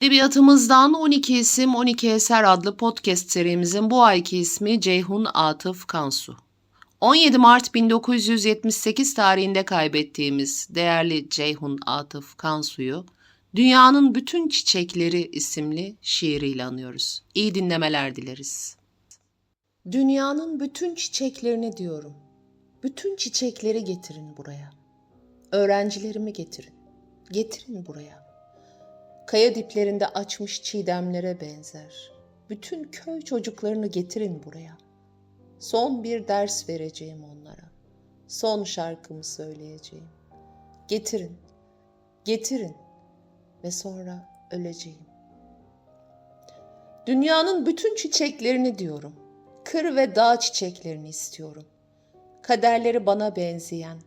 Edebiyatımızdan 12 isim 12 eser adlı podcast serimizin bu ayki ismi Ceyhun Atıf Kansu. 17 Mart 1978 tarihinde kaybettiğimiz değerli Ceyhun Atıf Kansu'yu Dünyanın Bütün Çiçekleri isimli şiiriyle anıyoruz. İyi dinlemeler dileriz. Dünyanın bütün çiçeklerini diyorum. Bütün çiçekleri getirin buraya. Öğrencilerimi getirin. Getirin buraya. Kaya diplerinde açmış çiğdemlere benzer. Bütün köy çocuklarını getirin buraya. Son bir ders vereceğim onlara. Son şarkımı söyleyeceğim. Getirin, getirin ve sonra öleceğim. Dünyanın bütün çiçeklerini diyorum. Kır ve dağ çiçeklerini istiyorum. Kaderleri bana benzeyen,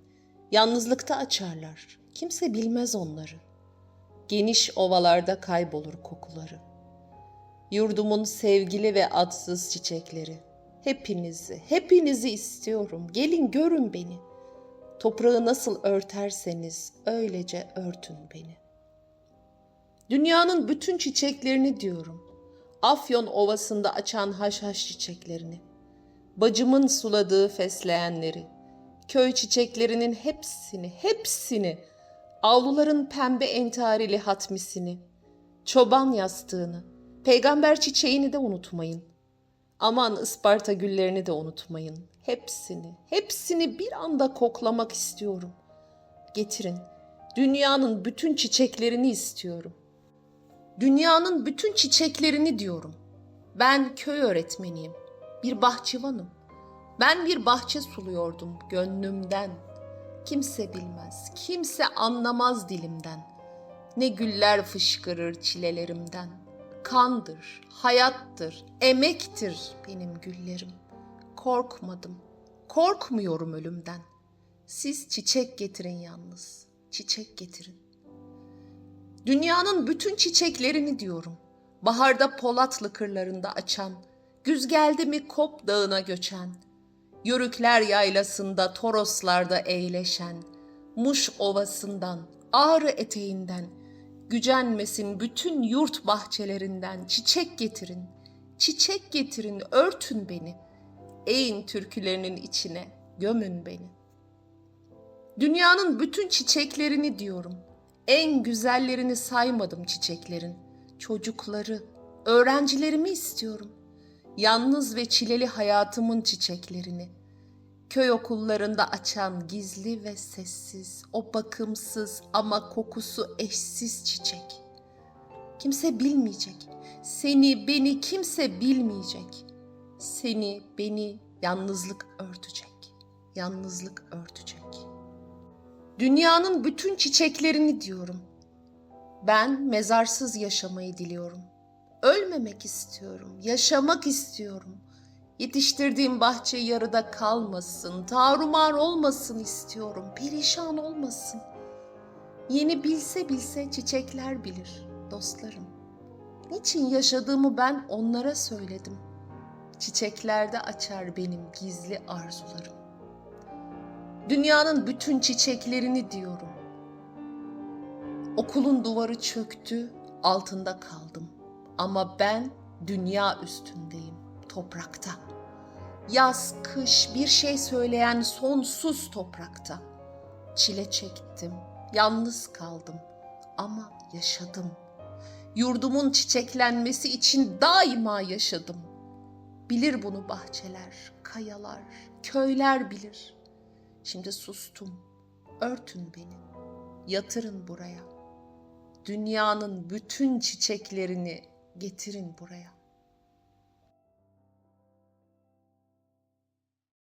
yalnızlıkta açarlar. Kimse bilmez onları. Geniş ovalarda kaybolur kokuları. Yurdumun sevgili ve adsız çiçekleri. Hepinizi, hepinizi istiyorum. Gelin görün beni. Toprağı nasıl örterseniz öylece örtün beni. Dünyanın bütün çiçeklerini diyorum. Afyon ovasında açan haşhaş çiçeklerini. Bacımın suladığı fesleğenleri. Köy çiçeklerinin hepsini, hepsini. Avluların pembe entarili hatmisini. Çoban yastığını. Peygamber çiçeğini de unutmayın. Aman Isparta güllerini de unutmayın. Hepsini, hepsini bir anda koklamak istiyorum. Getirin. Dünyanın bütün çiçeklerini istiyorum. Dünyanın bütün çiçeklerini diyorum. Ben köy öğretmeniyim. Bir bahçıvanım. Ben bir bahçe suluyordum gönlümden. Kimse bilmez, kimse anlamaz dilimden. Ne güller fışkırır çilelerimden. Kandır, hayattır, emektir benim güllerim. Korkmadım, korkmuyorum ölümden. Siz çiçek getirin yalnız, çiçek getirin. Dünyanın bütün çiçeklerini diyorum. Baharda Polatlı kırlarında açan, güz geldi mi Kop dağına göçen, Yörükler yaylasında Toroslarda eğleşen, Muş ovasından, Ağrı eteğinden, gücenmesin bütün yurt bahçelerinden çiçek getirin, çiçek getirin örtün beni, eğin türkülerinin içine gömün beni. Dünyanın bütün çiçeklerini diyorum, en güzellerini saymadım çiçeklerin, çocukları, öğrencilerimi istiyorum. Yalnız ve çileli hayatımın çiçeklerini, köy okullarında açan gizli ve sessiz, o bakımsız ama kokusu eşsiz çiçek. Kimse bilmeyecek, seni, beni kimse bilmeyecek. Seni, beni yalnızlık örtecek, yalnızlık örtecek. Dünyanın bütün çiçeklerini diyorum. Ben mezarsız yaşamayı diliyorum. Ölmemek istiyorum, yaşamak istiyorum. Yetiştirdiğim bahçe yarıda kalmasın, tarumar olmasın istiyorum, perişan olmasın. Yeni bilse bilse çiçekler bilir, dostlarım. Niçin yaşadığımı ben onlara söyledim. Çiçeklerde açar benim gizli arzularım. Dünyanın bütün çiçeklerini diyorum. Okulun duvarı çöktü, altında kaldım. Ama ben dünya üstündeyim, toprakta. Yaz, kış bir şey söyleyen sonsuz toprakta. Çile çektim, yalnız kaldım ama yaşadım. Yurdumun çiçeklenmesi için daima yaşadım. Bilir bunu bahçeler, kayalar, köyler bilir. Şimdi sustum. Örtün beni. Yatırın buraya. Dünyanın bütün çiçeklerini getirin buraya.